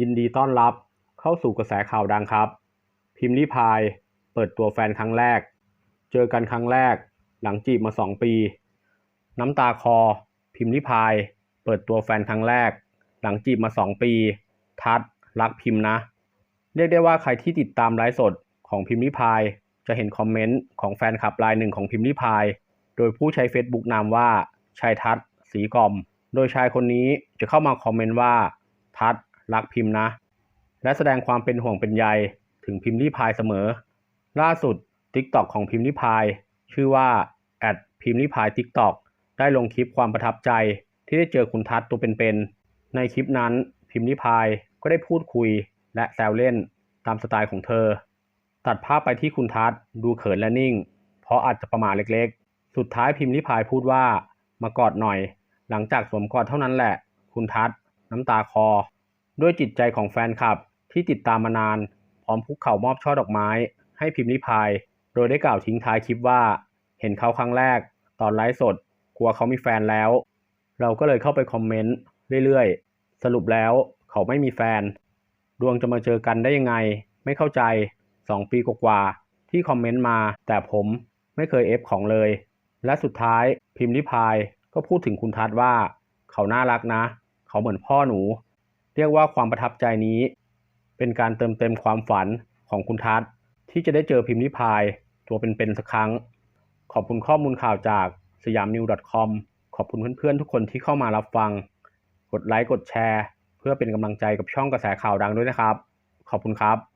ยินดีต้อนรับเข้าสู่กระแสข่าวดังครับ พิมพ์ลิพายเปิดตัวแฟนครั้งแรก เจอกันครั้งแรก หลังจีบมาสองปี น้ำตาคอ พิมพ์ลิพายเปิดตัวแฟนครั้งแรก หลังจีบมาสองปี ทัดรักพิมพ์นะ เรียกได้ว่าใครที่ติดตามไลฟ์สดของพิมพ์ลิพาย จะเห็นคอมเมนต์ของแฟนคลับรายหนึ่งของพิมพ์ลิพาย โดยผู้ใช้ Facebook นามว่าชายทัศสีกอม โดยชายคนนี้จะเข้ามาคอมเมนต์ว่า ทัศ รักพิมพ์นะ และแสดงความเป็นห่วงเป็นใยถึงพิมพ์ลิพายเสมอ ล่าสุด TikTok ของพิมพ์ลิพาย ชื่อว่าแอดพิมพ์ลิพาย TikTok ได้ลงคลิปความประทับใจที่ได้เจอคุณทัศน์ตัวเป็นๆในคลิปนั้นพิมพ์ลิพายก็ได้พูดคุยและแซวเล่นตามสไตล์ของเธอ ตัดภาพไปที่คุณทัศน์ดูเขินและนิ่ง เพราะอาจจะประมาทเล็กๆ สุดท้ายพิมพ์ลิพายพูดว่ามากอดหน่อย หลังจากสวมกอดเท่านั้นแหละ คุณทัศน์น้ำตาคอ ด้วยจิตใจของแฟนคลับที่ติดตามมานาน พร้อมคุกเข่ามอบช่อดอกไม้ ให้พิมพ์ลิพาย โดยได้กล่าวทิ้งท้ายคลิปว่า เห็นเขาครั้งแรก ตอนไลฟ์สด กลัวเขามีแฟนแล้ว เราก็เลยเข้าไปคอมเมนต์เรื่อยๆ สรุปแล้วเขาไม่มีแฟน ดวงจะมาเจอกันได้ยังไง ไม่เข้าใจ 2 ปีกว่าๆที่คอมเมนต์มา แต่ผมไม่เคยเอฟของเลย และสุดท้ายพิมพ์ลิพายก็พูดถึงคุณทัศน์ว่า เขาน่ารักนะ เขาเหมือนพ่อหนู เรียกว่าความประทับใจนี้ เป็นการเติมเต็มความฝันของคุณทัศน์ที่จะได้เจอพิมพ์ลิพายตัวเป็นๆสักครั้ง ขอบคุณข้อมูลข่าวจากสยามนิว .com ขอบคุณเพื่อนๆ ทุกคนที่เข้ามารับฟัง กดไลค์กดแชร์ เพื่อเป็นกำลังใจกับช่องกระแสข่าวดังด้วยนะครับ ขอบคุณครับ